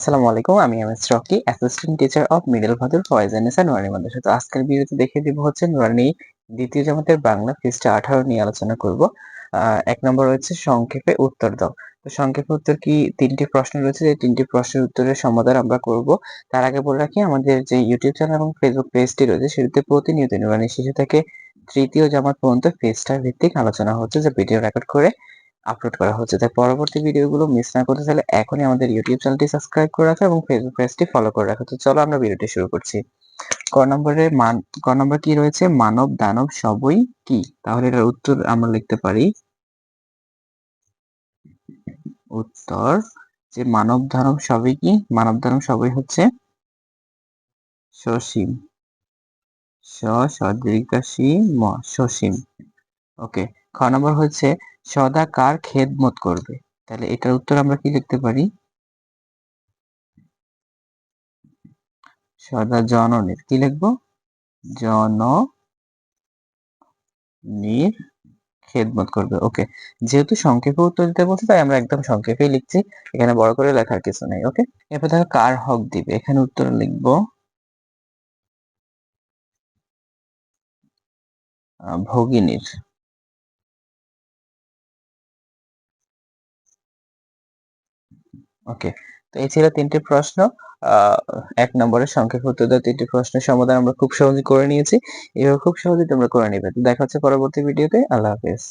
আসসালামু আলাইকুম, আমি M S Rocky assistant teacher of middle Bhadur Foyez এনএসা Nurani Madrasa. তো আজকের ভিডিওতে দেখিয়ে দিব হচ্ছে নুরানি দ্বিতীয় জামাতের বাংলা পৃষ্ঠা আঠারো নিয়ে আলোচনা করব। এক নম্বর রয়েছে সংক্ষেপে উত্তর দাও। তো সংক্ষেপে উত্তর কি? তিনটি প্রশ্ন রয়েছে, যে তিনটি প্রশ্নের উত্তরের সমাধান আমরা করব। তার আগে বলে রাখি, আমাদের যে ইউটিউব চ্যানেল এবং ফেসবুক পেজটি রয়েছে, সেটিতে প্রতিনিয়ত নুরানি শিশু থেকে তৃতীয় জামাত পর্যন্ত পেজটা ভিত্তিক আলোচনা হচ্ছে, যে ভিডিও রেকর্ড করে আপলোড করা হচ্ছে। তাই পরবর্তী ভিডিওগুলো মিস না করতে চাইলে এখনই আমাদের ইউটিউব চ্যানেলটি সাবস্ক্রাইব করে রাখো এবং ফেসবুক পেজটি ফলো করে রাখো। তো চলো আমরা ভিডিওটি শুরু করছি। ক নম্বরে মান, ক নম্বর কি রয়েছে? মানব, দানব সবই কি? তাহলে এটার উত্তর আমরা লিখতে পারি। উত্তর যে মানব, দানব সবই কি? মানব, দানব সবই হচ্ছে সসীম। স সদীর্ঘাসী সসীম। ওকে, খ নম্বর হচ্ছে সদা কার খেদমত করবে? তাহলে এটার উত্তর আমরা কি লিখতে পারি? সদা জননীর, কি লিখব? জননীর খেদমত করবে। ওকে যেহেতু সংক্ষেপে উত্তর দিতে বলছে, তাই আমরা একদম সংক্ষেপেই লিখছি। এখানে বড় করে লেখার কিছু নেই ওকে এরপর দেখো কার হক দিবে? এখানে উত্তর লিখব। ভগিনীর। ওকে, তো এই ছিল তিনটি প্রশ্ন। এক নম্বরের সংক্ষেপ উত্তর দেওয়া তিনটি প্রশ্নের সমাধান আমরা খুব সহজে করে নিয়েছি। এভাবে খুব সহজেই তোমরা করে নিবে। তো দেখা হচ্ছে পরবর্তী ভিডিওতে আল্লাহ হাফেজ।